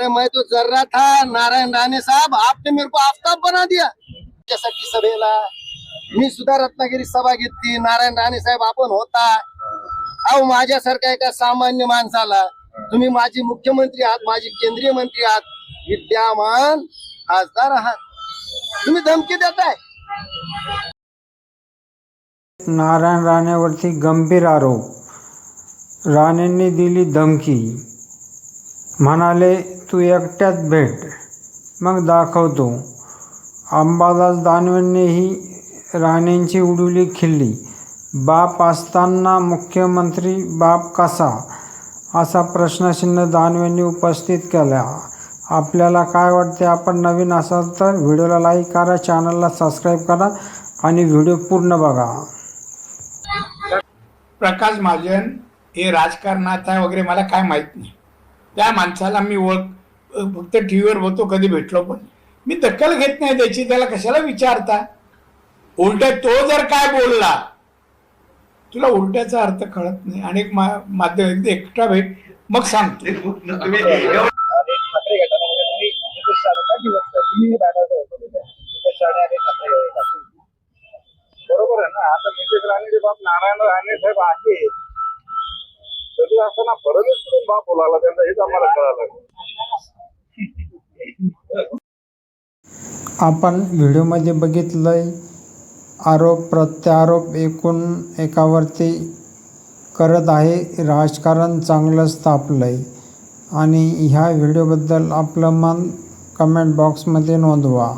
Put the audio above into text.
अरे मैं तो जर्रा था नारायण राणे साहब आपने मेरे को आफ्ताब बना दिया। त्यासाठी सभेला मी सुद्धा रत्नागिरी सभा घेतली नारायण राणे साहेब आपण होता। अहो माझ्यासारख्या एका सामान्य माणसाला तुम्ही माझी मुख्यमंत्री आहात माझी केंद्रीय मंत्री आहात विद्यमान खासदार आहात. तुम्ही धमकी देताय. नारायण राणेवरती गंभीर आरोप. राणेंनी दिली धमकी. म्हणाले तू एकट्यात भेट. मग दाखवतो. अंबादास दानवेंनीही राणेंची उडवली खिल्ली. बाप असताना मुख्यमंत्री बाप कसा? असा प्रश्नचिन्ह दानवेंनी उपस्थित केला. आपल्याला काय वाटते? आपण नवीन असाल तर व्हिडिओला लाईक करा चॅनलला सबस्क्राईब करा आणि व्हिडिओ पूर्ण बघा. प्रकाश महाजन हे राजकारणात आहे वगैरे मला काय माहीत नाही. त्या माणसाला मी ओळख फक्त टी व्हीवर बघतो कधी भेटलो पण मी दखल घेत नाही त्याची त्याला कशाला विचारता? उलट तो जर काय बोलला तुला उलट्याचा अर्थ कळत नाही. आणि एक मा- माध्यम एक्स्ट्रा भेट मग सांगतो. राणे. बरोबर आहे ना? आता नितेश राणेचे बाप नारायण राणे साहेब आहे तरी असताना कुठून बाप बोलायला त्यांना हेच आम्हाला कळालं आपण व्हिडिओमध्ये बघितलंय आरोप प्रत्यारोप एकूण एकावरती करत आहे. राजकारण चांगलंच आहे आणि ह्या व्हिडिओबद्दल आपलं मन कमेंट बॉक्समध्ये नोंदवा.